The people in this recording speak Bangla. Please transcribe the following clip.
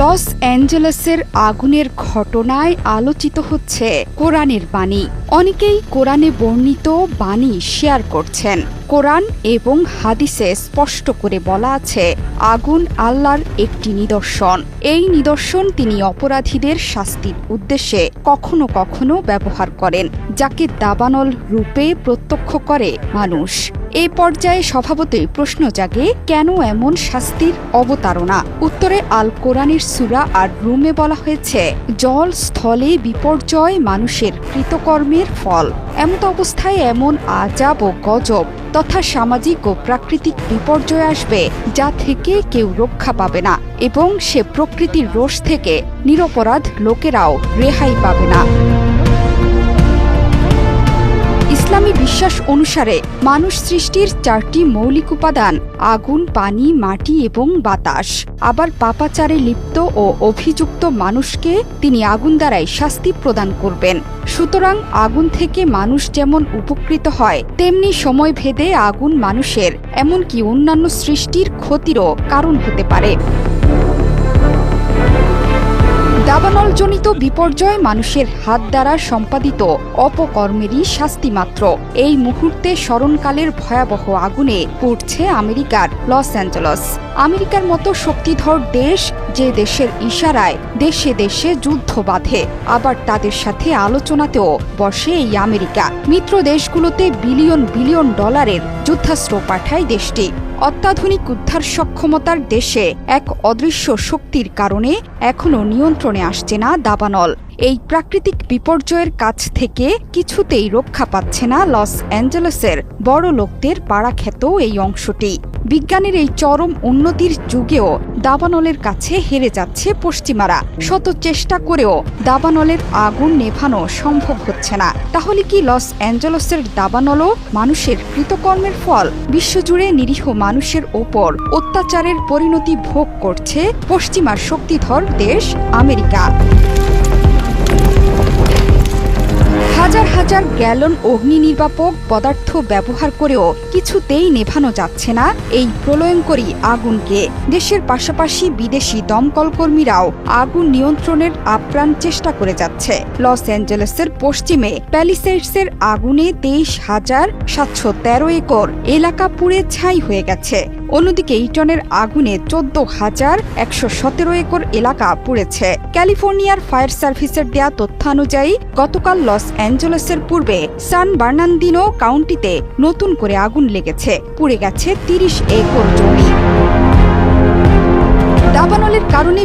লস অ্যাঞ্জেলেসের আগুনের ঘটনায় আলোচিত হচ্ছে কোরআনের বাণী। অনেকেই কোরআনে বর্ণিত বাণী শেয়ার করছেন। কোরআন এবং হাদিসে স্পষ্ট করে বলা আছে, আগুন আল্লাহর একটি নিদর্শন। এই নিদর্শন তিনি অপরাধীদের শাস্তির উদ্দেশ্যে কখনো কখনো ব্যবহার করেন, যাকে দাবানল রূপে প্রত্যক্ষ করে মানুষ। এই পর্যায়ে স্বভাবতই প্রশ্ন জাগে, কেন এমন শাস্তির অবতারণা? উত্তরে আল কোরআনের সুরা আর রুমে বলা হয়েছে, জল স্থলে বিপর্যয় মানুষের কৃতকর্মের ফল। এমত অবস্থায় এমন আজাব ও গজব তথা সামাজিক ও প্রাকৃতিক বিপর্যয় আসবে, যা থেকে কেউ রক্ষা পাবে না এবং সে প্রকৃতির রোষ থেকে নিরপরাধ লোকেরাও রেহাই পাবে না। ইসলামী বিশ্বাস অনুসারে মানুষ সৃষ্টির চারটি মৌলিক উপাদান, আগুন, পানি, মাটি এবং বাতাস। আবার পাপাচারে লিপ্ত ও অভিযুক্ত মানুষকে তিনি আগুন দ্বারাই শাস্তি প্রদান করবেন। সুতরাং আগুন থেকে মানুষ যেমন উপকৃত হয়, তেমনি সময় ভেদে আগুন মানুষের, এমনকি অন্যান্য সৃষ্টির ক্ষতিরও কারণ হতে পারে। দাবানলজনিত বিপর্যয় মানুষের হাত দ্বারা সম্পাদিত অপকর্মেরই শাস্তি মাত্র এই মুহূর্তে স্মরণকালের ভয়াবহ আগুনে পুড়ছে আমেরিকার লস অ্যাঞ্জেলস। আমেরিকার মতো শক্তিধর দেশ যে দেশের ইশারায় দেশে দেশে যুদ্ধ বাঁধে, আবার তাদের সাথে আলোচনাতেও বসে এই আমেরিকা। মিত্র দেশগুলোতে বিলিয়ন বিলিয়ন ডলারের যুদ্ধাস্ত্র পাঠায় দেশটি। অত্যাধুনিক উদ্ধার সক্ষমতার দেশে এক অদৃশ্য শক্তির কারণে এখনও নিয়ন্ত্রণে আসছে না দাবানল। এই প্রাকৃতিক বিপর্যয়ের কাছ থেকে কিছুতেই রক্ষা পাচ্ছে না লস অ্যাঞ্জেলেসের বড় লোকদের পাড়াখ্যাত এই অংশটি। বিজ্ঞানের এই চরম উন্নতির যুগেও দাবানলের কাছে হেরে যাচ্ছে পশ্চিমারা। শত চেষ্টা করেও দাবানলের আগুন নেভানো সম্ভব হচ্ছে না। তাহলে কি লস অ্যাঞ্জেলসের দাবানলও মানুষের কৃতকর্মের ফল? বিশ্বজুড়ে নিরীহ মানুষের ওপর অত্যাচারের পরিণতি ভোগ করছে পশ্চিমার শক্তিধর দেশ আমেরিকা। হাজার হাজার গ্যালন অগ্নি নির্বাপক পদার্থ ব্যবহার করেও কিছুতেই নেভানো যাচ্ছে না এই প্রলয়ঙ্করী আগুনকে। দেশের পাশাপাশি বিদেশি দমকল কর্মীরাও আগুন নিয়ন্ত্রণের আপ্রাণ চেষ্টা করে যাচ্ছে। লস অ্যাঞ্জেলেসের পশ্চিমে প্যালিসেডসের আগুনে তেইশ হাজার সাতশো তেরো একর এলাকা পুড়ে ছাই হয়ে গেছে। অন্যদিকে ইটনের আগুনে চোদ্দ হাজার একশো সতেরো একর এলাকা পুড়েছে। ক্যালিফোর্নিয়ার ফায়ার সার্ভিসের দেয়া তথ্যানুযায়ী, গতকাল লস অ্যাঞ্জেলসের পূর্বে সান বার্নান্দিনো কাউন্টিতে নতুন করে আগুন লেগেছে। পুড়ে গেছে তিরিশ একর জমি। দাবানলের কারণে